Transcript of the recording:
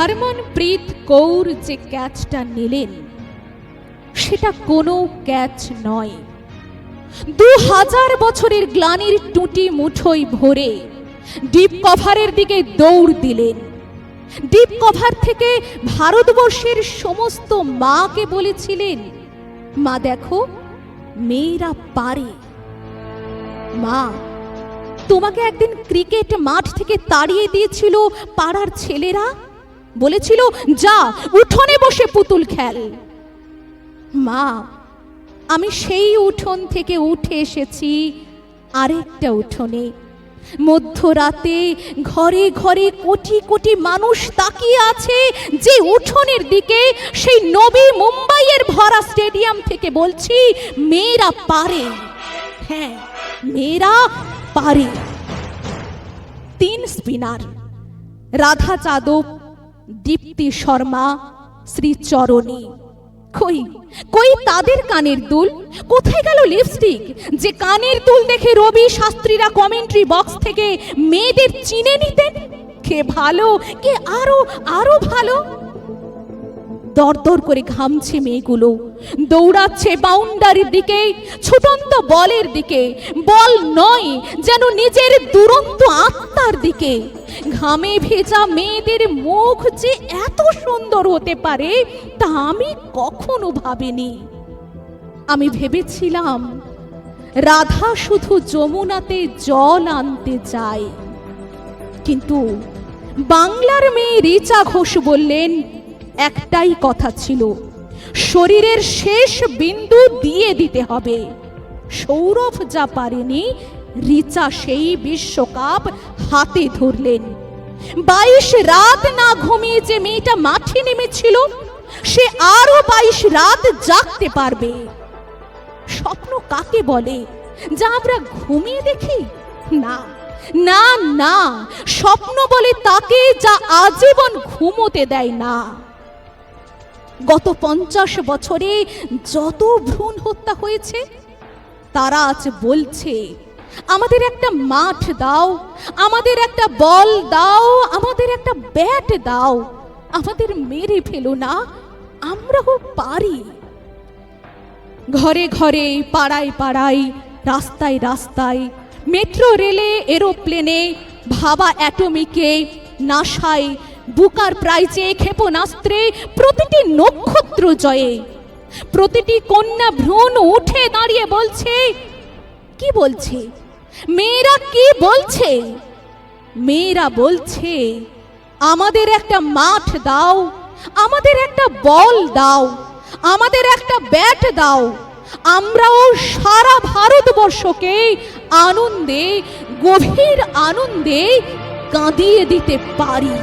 হরমনপ্রীত কৌর যে ক্যাচটা নিলেন, সেটা কোনো ক্যাচ নয়। দু হাজার বছরের গ্লানির টুটি মুঠোই ভরে ডিপ কভারের দিকে দৌড় দিলেন। ডিপ কভার থেকে ভারতবর্ষের সমস্ত মাকে বলেছিলেন, মা, দেখো, মেয়েরা পারে। মা, তোমাকে একদিন ক্রিকেট মাঠ থেকে তাড়িয়ে দিয়েছিল পাড়ার ছেলেরা? বলেছিল, যা, উঠোনে বসে পুতুল খেল। মা, আমি সেই উঠোন থেকে উঠে এসেছি, আরেকটা উঠোনে। মধ্যরাতে ঘরে ঘরে কোটি কোটি মানুষ তাকিয়ে আছে যে উঠোনের দিকে সেই নবী মুম্বাইয়ের ভরা স্টেডিয়াম থেকে বলছি, মেয়েরা পারে। হ্যাঁ মেয়েরা পারে। তিন স্পিনার, রাধা যাদব দীপ্তি শর্মা শ্রীচরণী। কই কই তাদের কানের দুল? কোথায় গেল লিপস্টিক যে কানের দুল দেখে রবি শাস্ত্রীরা কমেন্ট্রি বক্স থেকে মেয়েদের চিনে নিতেন? কে ভালো, কে আরও আরও ভালো? দরদর করে ঘামছে মেয়েগুলো। দৌড়াচ্ছে বাউন্ডারির দিকে, ছুটন্ত বলের দিকে। বল নয়, যেন নিজের দুরন্ত আত্মার দিকে। ঘামে ভেজা মেয়েদের মুখ যে এত সুন্দর হতে পারে, তা আমি কখনো ভাবিনি। আমি ভেবেছিলাম, রাধা শুধু যমুনাতে জল আনতে যায়। কিন্তু বাংলার মেয়ে রিচা ঘোষ বললেন, একটাই কথা ছিল, শরীরের শেষ বিন্দু দিয়ে দিতে হবে। সৌরভ যা পারেনি রিচা সেই বিশ্বকাপ হাতে ধরলেন। বাইশ রাত না ঘুমিয়ে যে মেয়েটা মাঠে নেমেছিল, সে আরও বাইশ রাত জাগতে পারবে। স্বপ্ন কাকে বলে? যা আমরা ঘুমিয়ে দেখি? না না না, স্বপ্ন বলে তাকে যা আজীবন ঘুমোতে দেয় না। গত পঞ্চাশ বছরে যত ভ্রূণ হত্যা হয়েছে, তারা আজ বলছে আমাদের একটা মাঠ দাও, আমাদের একটা বল দাও, আমাদের একটা ব্যাট দাও। আমাদের মেরে ফেলো না, আমরাও পারি। ঘরে ঘরে, পাড়ায় পাড়ায়, রাস্তায় রাস্তায়, মেট্রো রেলে, এরোপ্লেনে, ভাবা অ্যাটমিকে, নাসায়, বুকার প্রাইজে, ক্ষেপণাস্ত্রে, প্রতিটি নক্ষত্র জয়ে। প্রতিটি কন্যা ভ্রূণ উঠে দাঁড়িয়ে বলছে কি বলছে? মেয়েরা কি বলছে? মেয়েরা বলছে, আমাদের একটা মাঠ দাও, আমাদের একটা বল দাও, আমাদের একটা ব্যাট দাও। আমরাও সারা ভারতবর্ষকে আনন্দে, গভীর আনন্দে কাঁদিয়ে দিতে পারি।